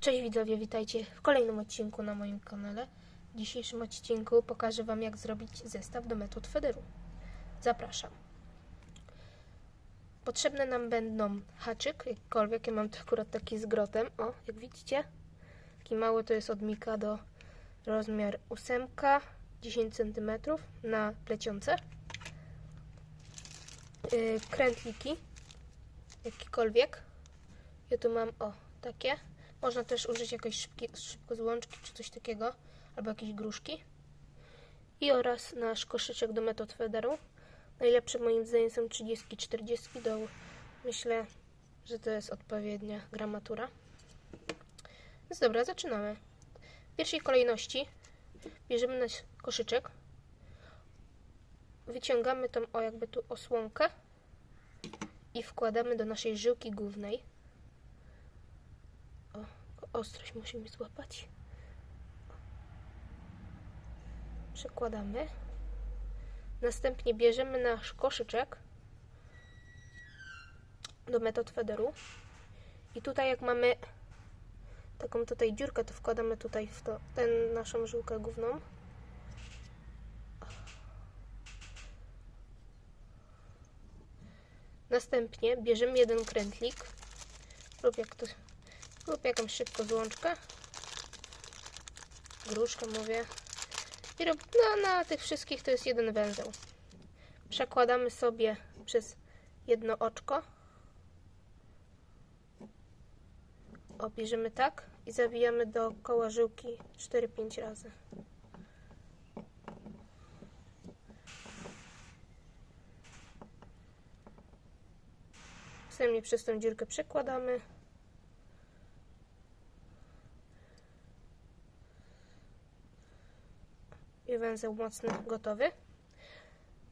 Cześć widzowie, witajcie w kolejnym odcinku na moim kanale. W dzisiejszym odcinku pokażę Wam jak zrobić zestaw do metod Federu. Zapraszam. Potrzebne nam będą haczyk, jakikolwiek, ja mam tu akurat taki z grotem, o jak widzicie. Taki mały to jest od Mika do rozmiar 8, 10 cm na plecionce. Yy, krętliki, jakikolwiek. Ja tu mam, o, takie. Można też użyć jakiejś szybki, szybko złączki czy coś takiego, albo jakieś gruszki. I oraz nasz koszyczek do metod federu. Najlepsze moim zdaniem są 30-40 do myślę, że to jest odpowiednia gramatura. Więc dobra, zaczynamy. W pierwszej kolejności bierzemy nasz koszyczek, wyciągamy tą o jakby tu osłonkę i wkładamy do naszej żyłki głównej. Ostrość musimy złapać. Przekładamy. Następnie bierzemy nasz koszyczek do metod federu. I tutaj jak mamy taką tutaj dziurkę, to wkładamy tutaj w to, tę naszą żyłkę główną. Następnie bierzemy jeden krętlik lub jak to lub jakąś szybko złączkę. Gruszkę mówię. I rob, no, na tych wszystkich to jest jeden węzeł. Przekładamy sobie przez jedno oczko. Obierzemy tak i zawijamy dookoła żyłki 4-5 razy. Następnie przez tą dziurkę przekładamy. I węzeł mocny gotowy.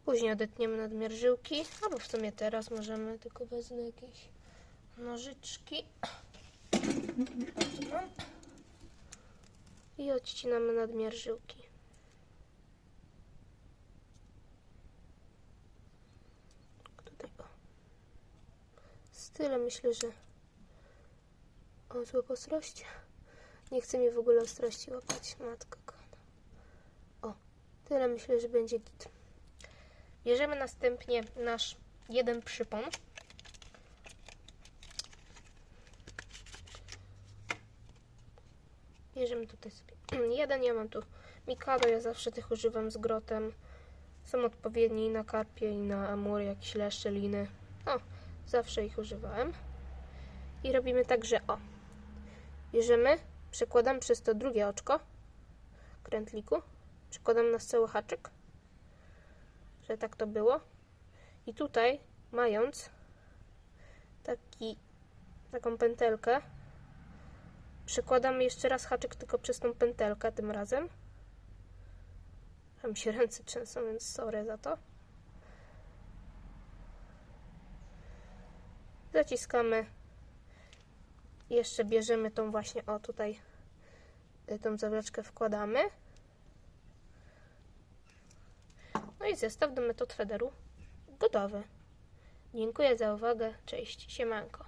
Później odetniemy nadmiar żyłki, albo w sumie teraz możemy, tylko wezmę jakieś nożyczki. I odcinamy nadmiar żyłki. Tutaj o. Z tyle myślę, że o, złap ostrość. Nie chce mi w ogóle ostrości łapać, kochana. Tyle myślę, że będzie git. Bierzemy następnie nasz jeden przypon. Bierzemy tutaj sobie jeden. Ja mam tu Mikado, ja zawsze tych używam z grotem. Są odpowiedni na karpie i na amury, jakieś leszcze, liny. O, zawsze ich używałem. I robimy tak, że o. Bierzemy, przekładam przez to drugie oczko krętliku przykładam na cały haczyk, że tak to było. I tutaj, mając taki, taką pętelkę, przekładamy jeszcze raz haczyk tylko przez tą pętelkę tym razem. Tam się ręce trzęsą, więc sorry za to. Zaciskamy. Jeszcze bierzemy tą właśnie, o tutaj, tą zawleczkę wkładamy. No i zestaw do metod Federu gotowy. Dziękuję za uwagę. Cześć, siemanko.